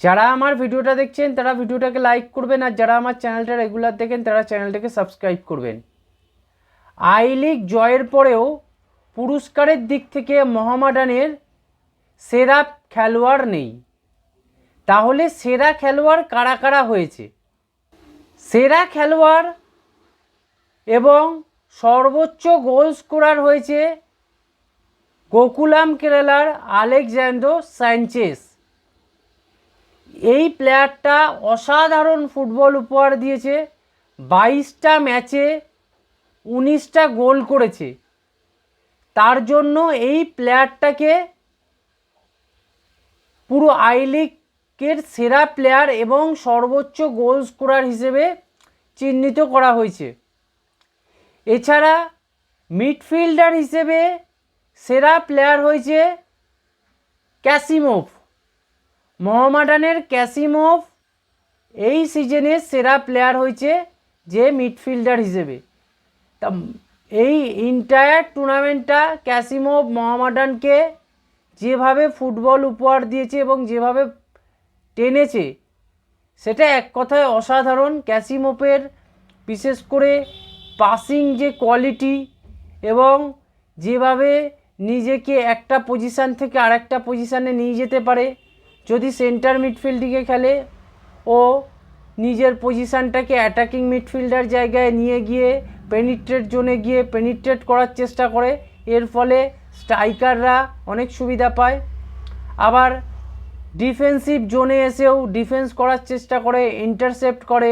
যারা আমার ভিডিওটা দেখছেন, তারা ভিডিওটাকে লাইক করবেন আর যারা আমার চ্যানেলটা রেগুলার দেখেন, তারা চ্যানেলটাকে সাবস্ক্রাইব করবেন। আই লিগ জয়ের পরেও পুরস্কারের দিক থেকে মোহামেডানের সেরা খেলোয়াড় নেই। তাহলে সেরা খেলোয়াড় কারা কারা হয়েছে? সেরা খেলোয়াড় এবং সর্বোচ্চ গোল স্কোরার হয়েছে গোকুলাম কেরালার আলেকজান্ডো স্যাঞ্চেস এই প্লেয়ারটা অসাধারণ ফুটবল উপহার দিয়েছে, বাইশটা ম্যাচে উনিশটা গোল করেছে। তার জন্য এই প্লেয়ারটাকে পুরো আই লিগের সেরা প্লেয়ার এবং সর্বোচ্চ গোল স্কোরার হিসেবে চিহ্নিত করা হয়েছে। এছাড়া মিডফিল্ডার হিসেবে সেরা প্লেয়ার হয়েছে ক্যাসিমোভ। মোহামেডানের ক্যাসিমোভ এই সিজনের সেরা প্লেয়ার হয়েছে যে মিডফিল্ডার হিসেবে। তা এই ইন্টায়ার টুর্নামেন্টটা ক্যাসিমোভ মোহামেডানকে যেভাবে ফুটবল উপহার দিয়েছে এবং যেভাবে টেনেছে, সেটা এক কথায় অসাধারণ। ক্যাসিমোপের বিশেষ করে পাসিং যে কোয়ালিটি এবং যেভাবে নিজেকে একটা পজিশান থেকে আরেকটা পজিশানে নিয়ে যেতে পারে যদি সেন্টার মিডফিল্ডিংয়ে খেলে, ও নিজের পজিশানটাকে অ্যাটাকিং মিডফিল্ডার জায়গায় নিয়ে গিয়ে পেনিট্রেট জোনে গিয়ে পেনিট্রেট করার চেষ্টা করে, এর ফলে স্ট্রাইকাররা অনেক সুবিধা পায়। আবার ডিফেন্সিভ জোনে এসেও ডিফেন্স করার চেষ্টা করে ইন্টারসেপ্ট করে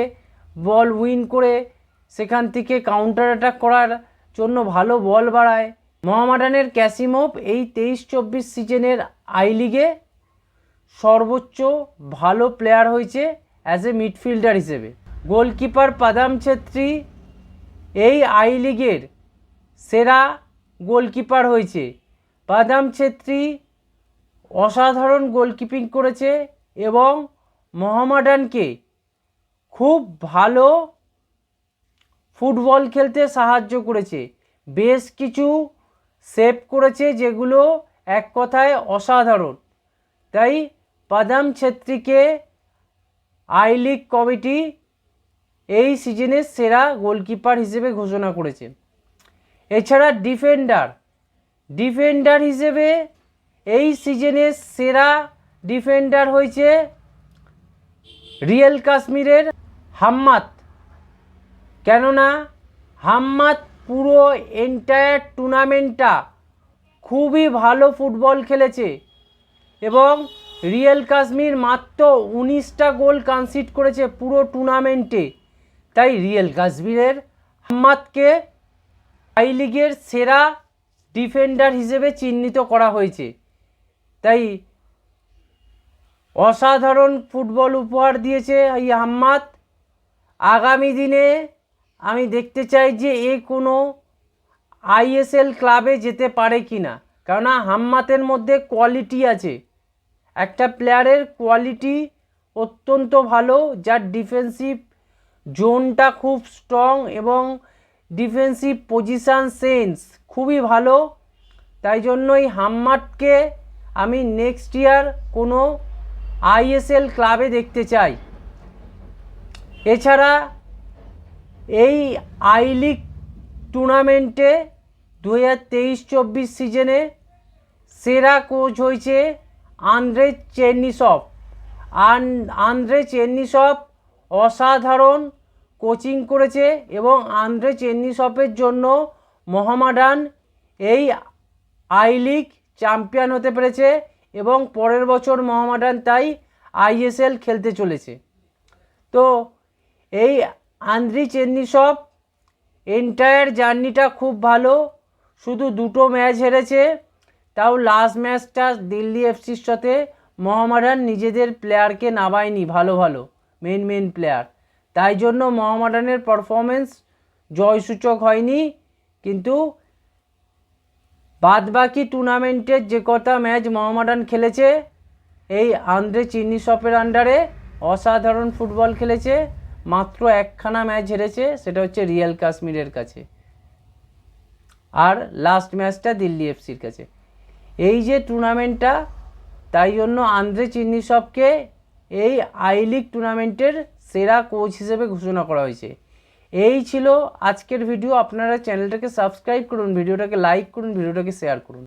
বল উইন করে, সেখান থেকে কাউন্টার অ্যাটাক করার জন্য ভালো বল বাড়ায়। মোহামেডানের ক্যাসিমোভ এই তেইশ চব্বিশ সিজনের আই লিগে সর্বোচ্চ ভালো প্লেয়ার হয়েছে অ্যাজ এ মিডফিল্ডার হিসেবে। গোলকিপার পাদাম ছেত্রী এই আই লিগের সেরা গোলকিপার হয়েছে। পাদাম ছেত্রী অসাধারণ গোলকিপিং করেছে এবং মোহামেডানকে খুব ভালো ফুটবল খেলতে সাহায্য করেছে। বেশ কিছু সেভ করেছে যেগুলো এক কথায় অসাধারণ। তাই পাদাম ছেত্রীকে আই লিগ কমিটি এই সিজনের সেরা গোলকিপার হিসেবে ঘোষণা করেছে। এছাড়া ডিফেন্ডার ডিফেন্ডার হিসেবে এই সিজনের সেরা ডিফেন্ডার হয়েছে রিয়েল কাশ্মীরের হাম্মাত কেননা হাম্মাত পুরো এন্টায়ার টুর্নামেন্টটা খুবই ভালো ফুটবল খেলেছে এবং রিয়েল কাশ্মীর মাত্র উনিশটা গোল কনসিড করেছে পুরো টুর্নামেন্টে তাই রিয়েল কাশ্মীরের হাম্মাদকে আই লিগের সেরা ডিফেন্ডার হিসেবে চিহ্নিত করা হয়েছে। তাই অসাধারণ ফুটবল উপহার দিয়েছে এই হাম্মাদ আগামী দিনে আমি দেখতে চাই যে এ কোনো আইএসএল ক্লাবে যেতে পারে কি না কেননা হাম্মাতের মধ্যে কোয়ালিটি আছে। একটা প্লেয়ারের কোয়ালিটি অত্যন্ত ভালো, যার ডিফেন্সিভ জোনটা খুব স্ট্রং এবং ডিফেন্সিভ পজিশান সেন্স খুবই ভালো। তাই জন্যই হাম্মাটকে আমি নেক্সট ইয়ার কোনো আইএসএল ক্লাবে দেখতে চাই। এছাড়া এই আই লিগ টুর্নামেন্টে দু হাজার তেইশ চব্বিশ সিজনে সেরা কোচ হয়েছে আন্দ্রে চেন্নিসপ আন আন্দ্রে চেন্নিসপ অসাধারণ কোচিং করেছে এবং আন্দ্রে চেন্নিসপের জন্য মোহামেডান এই আই লিগ চ্যাম্পিয়ন হতে পেরেছে এবং পরের বছর মোহামেডান তাই আইএসএল খেলতে চলেছে। তো এই আন্দ্রি চেন্নিসপ এন্টায়ার জার্নিটা খুব ভালো। শুধু দুটো ম্যাচ হেরেছে তাও লাস্ট ম্যাচটা দিল্লি এফসির সাথে মোহামেডান নিজেদের প্লেয়ারকে নামায়নি, ভালো ভালো মেন মেন প্লেয়ার তাই জন্য মোহামেডানের পারফরমেন্স জয়সূচক হয়নি, কিন্তু বাদবাকি টুর্নামেন্টের যে কটা ম্যাচ মোহামেডান খেলেছে, এই আন্দ্রে চিনি শপের আন্ডারে অসাধারণ ফুটবল খেলেছে, মাত্র একখানা ম্যাচ হেরেছে, সেটা হচ্ছে রিয়াল কাশ্মীরের কাছে। আর লাস্ট ম্যাচটা দিল্লি এফসির কাছে। এই যে টুর্নামেন্টটা, তাই জন্য আন্দ্রে চিন্নিসবকে এই আই লিগ টুর্নামেন্টের সেরা কোচ হিসেবে ঘোষণা করা হয়েছে। এই ছিল আজকের ভিডিও। আপনারা চ্যানেলটাকে সাবস্ক্রাইব করুন, ভিডিওটাকে লাইক করুন, ভিডিওটাকে শেয়ার করুন।